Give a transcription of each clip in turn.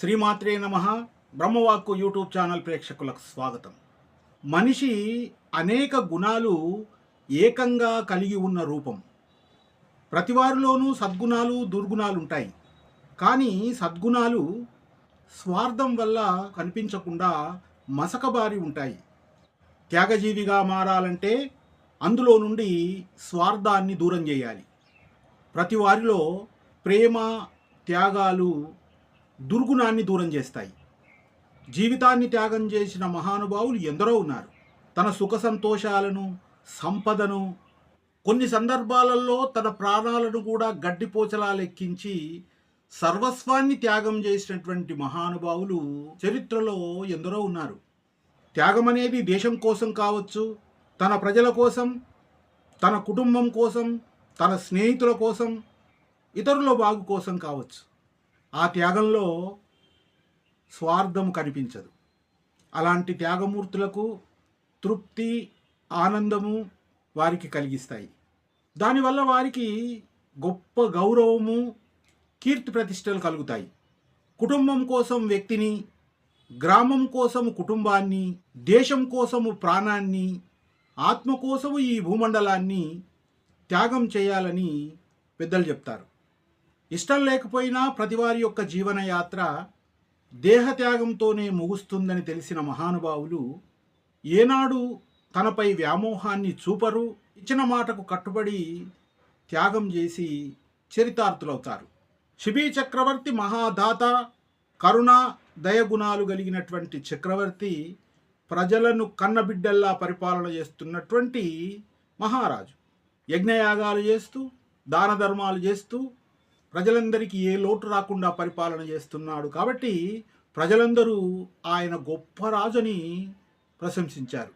శ్రీమాత్రే నమ. బ్రహ్మవాక్కు YouTube channel ప్రేక్షకులకు స్వాగతం. మనిషి అనేక గుణాలు ఏకంగా కలిగి ఉన్న రూపం. ప్రతివారిలోనూ సద్గుణాలు దుర్గుణాలు ఉంటాయి కానీ సద్గుణాలు స్వార్థం వల్ల కనిపించకుండా మసకబారి ఉంటాయి. త్యాగజీవిగా మారాలంటే అందులో నుండి స్వార్థాన్ని దూరం చేయాలి. ప్రతి వారిలో ప్రేమ త్యాగాలు దుర్గుణాన్ని దూరం చేస్తాయి. జీవితాన్ని త్యాగం చేసిన మహానుభావులు ఎందరో ఉన్నారు. తన సుఖ సంతోషాలను సంపదను కొన్ని సందర్భాలలో తన ప్రాణాలను కూడా గడ్డిపోచలా లెక్కించి సర్వస్వాన్ని త్యాగం చేసినటువంటి మహానుభావులు చరిత్రలో ఎందరో ఉన్నారు. త్యాగం అనేది దేశం కోసం కావచ్చు తన ప్రజల కోసం తన కుటుంబం కోసం తన స్నేహితుల కోసం ఇతరుల బాగు కోసం కావచ్చు. ఆ త్యాగంలో స్వార్థం కనిపించదు. అలాంటి త్యాగమూర్తులకు తృప్తి ఆనందము వారికి కలిగిస్తాయి. దానివల్ల వారికి గొప్ప గౌరవము కీర్తి ప్రతిష్టలు కలుగుతాయి. కుటుంబం కోసం వ్యక్తిని గ్రామం కోసము కుటుంబాన్ని దేశం కోసము ప్రాణాన్ని ఆత్మ కోసము ఈ భూమండలాన్ని త్యాగం చేయాలని పెద్దలు చెప్తారు. ఇష్టం లేకపోయినా ప్రతివారి యొక్క జీవనయాత్ర దేహత్యాగంతోనే ముగుస్తుందని తెలిసిన మహానుభావులు ఏనాడు తనపై వ్యామోహాన్ని చూపరు ఇచ్చిన మాటకు కట్టుబడి త్యాగం చేసి చరితార్థులవుతారు. శిబీ చక్రవర్తి మహాదాత కరుణ దయగుణాలు కలిగినటువంటి చక్రవర్తి ప్రజలను కన్నబిడ్డల్లా పరిపాలన చేస్తున్నటువంటి మహారాజు. యజ్ఞయాగాలు చేస్తూ దాన ధర్మాలు చేస్తూ ప్రజలందరికీ ఏ లోటు రాకుండా పరిపాలన చేస్తున్నాడు కాబట్టి ప్రజలందరూ ఆయన గొప్ప రాజుని ప్రశంసించారు.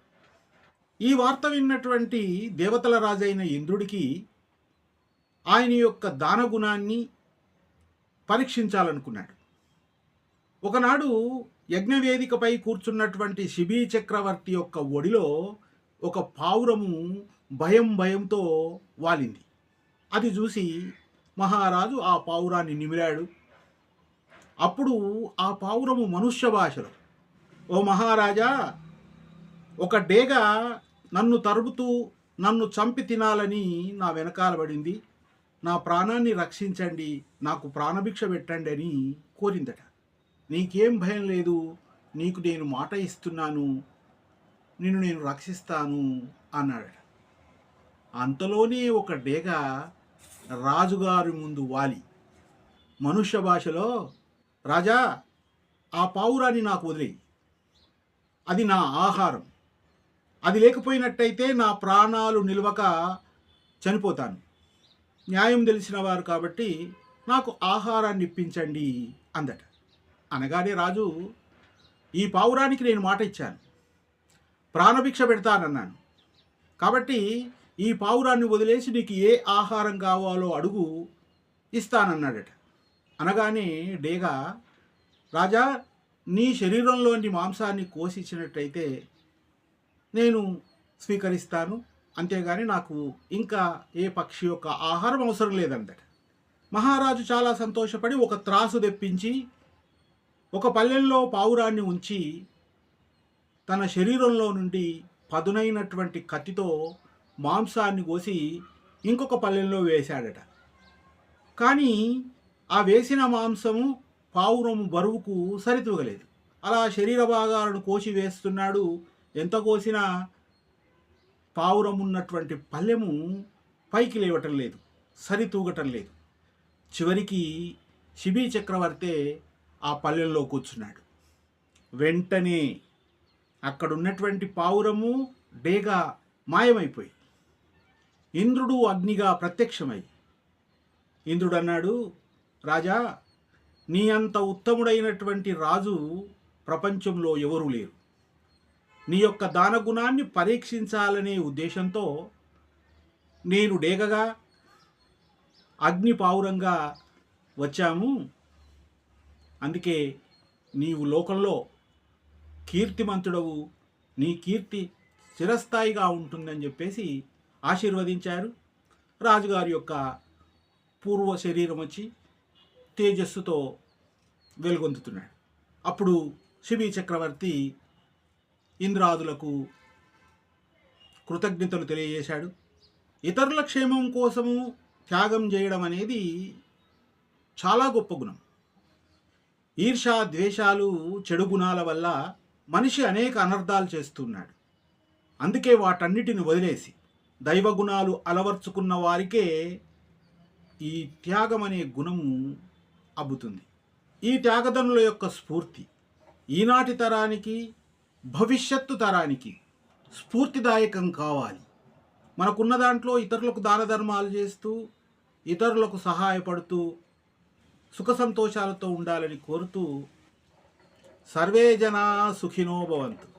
ఈ వార్త విన్నటువంటి దేవతల రాజైన ఇంద్రుడికి ఆయన యొక్క దానగుణాన్ని పరీక్షించాలనుకున్నాడు. ఒకనాడు యజ్ఞవేదికపై కూర్చున్నటువంటి శిబీ చక్రవర్తి యొక్క ఒడిలో ఒక పావురము భయం భయంతో వాలింది. అది చూసి మహారాజు ఆ పావురాన్ని నిమిరాడు. అప్పుడు ఆ పావురము మనుష్య భాషలో ఓ మహారాజా ఒక డేగ నన్ను తరుపుతూ నన్ను చంపి తినాలని నా వెనకాల పడింది. నా ప్రాణాన్ని రక్షించండి నాకు ప్రాణభిక్ష పెట్టండి అని కోరిందట. నీకేం భయం లేదు నీకు నేను మాట ఇస్తున్నాను నిన్ను నేను రక్షిస్తాను అన్నాడట. అంతలోనే ఒక డేగ రాజుగారి ముందు వాలి. మనుష్య భాషలో రాజా ఆ పావురాన్ని నాకు వదిలేయి. అది నా ఆహారం. అది లేకపోయినట్టయితే నా ప్రాణాలు నిలవక చనిపోతాను. న్యాయం తెలిసిన వారు కాబట్టి నాకు ఆహారాన్ని ఇప్పించండి అందట. అనగానే రాజు ఈ పావురానికి నేను మాట ఇచ్చాను. ప్రాణభిక్ష పెడతానన్నాను. కాబట్టి ఈ పావురాన్ని వదిలేసి నీకు ఏ ఆహారం కావాలో అడుగు ఇస్తానన్నాడట. అనగానే డేగా రాజా నీ శరీరంలోని మాంసాన్ని కోసిచ్చినట్టయితే నేను స్వీకరిస్తాను. అంతేగాని నాకు ఇంకా ఏ పక్షి యొక్క ఆహారం అవసరం లేదందట. మహారాజు చాలా సంతోషపడి ఒక త్రాసు తెప్పించి ఒక పల్లెల్లో పావురాన్ని ఉంచి తన శరీరంలో నుండి పదునైనటువంటి కత్తితో మాంసాన్ని కోసి ఇంకొక పల్లెల్లో వేశాడట. కానీ ఆ వేసిన మాంసము పావురము బరువుకు సరితూగలేదు. అలా శరీర భాగాలను కోసి వేస్తున్నాడు. ఎంత కోసినా పావురం ఉన్నటువంటి పల్లెము పైకి లేవటం లేదు సరితూగటం లేదు. చివరికి శిబీ చక్రవర్తే ఆ పల్లెల్లో కూర్చున్నాడు. వెంటనే అక్కడున్నటువంటి పావురము డేగా మాయమైపోయి ఇంద్రుడు అగ్నిగా ప్రత్యక్షమై. ఇంద్రుడు అన్నాడు రాజా నీ అంత ఉత్తముడైనటువంటి రాజు ప్రపంచంలో ఎవరూ లేరు. నీ యొక్క దానగుణాన్ని పరీక్షించాలనే ఉద్దేశంతో నేను డేగగా అగ్ని పావురంగా వచ్చాము. అందుకే నీవు లోకంలో కీర్తిమంతుడవు. నీ కీర్తి చిరస్థాయిగా ఉంటుందని చెప్పేసి ఆశీర్వదించారు. రాజుగారి యొక్క పూర్వ శరీరం వచ్చి తేజస్సుతో వెలుగొందుతున్నాడు. అప్పుడు శిబి చక్రవర్తి ఇంద్రాదులకు కృతజ్ఞతలు తెలియజేశాడు. ఇతరుల క్షేమం కోసము త్యాగం చేయడం అనేది చాలా గొప్ప గుణం. ఈర్ష ద్వేషాలు చెడు గుణాల వల్ల మనిషి అనేక అనర్థాలు చేస్తున్నాడు. అందుకే వాటన్నిటిని వదిలేసి దైవ గుణాలు అలవర్చుకున్న వారికే ఈ త్యాగం అనే గుణము అబ్బుతుంది. ఈ త్యాగదనుల యొక్క స్ఫూర్తి ఈనాటి తరానికి భవిష్యత్తు తరానికి స్ఫూర్తిదాయకం కావాలి. మనకున్న దాంట్లో ఇతరులకు దాన ధర్మాలు చేస్తూ ఇతరులకు సహాయపడుతూ సుఖ సంతోషాలతో ఉండాలని కోరుతూ సర్వే జనా సుఖినో భవంతు.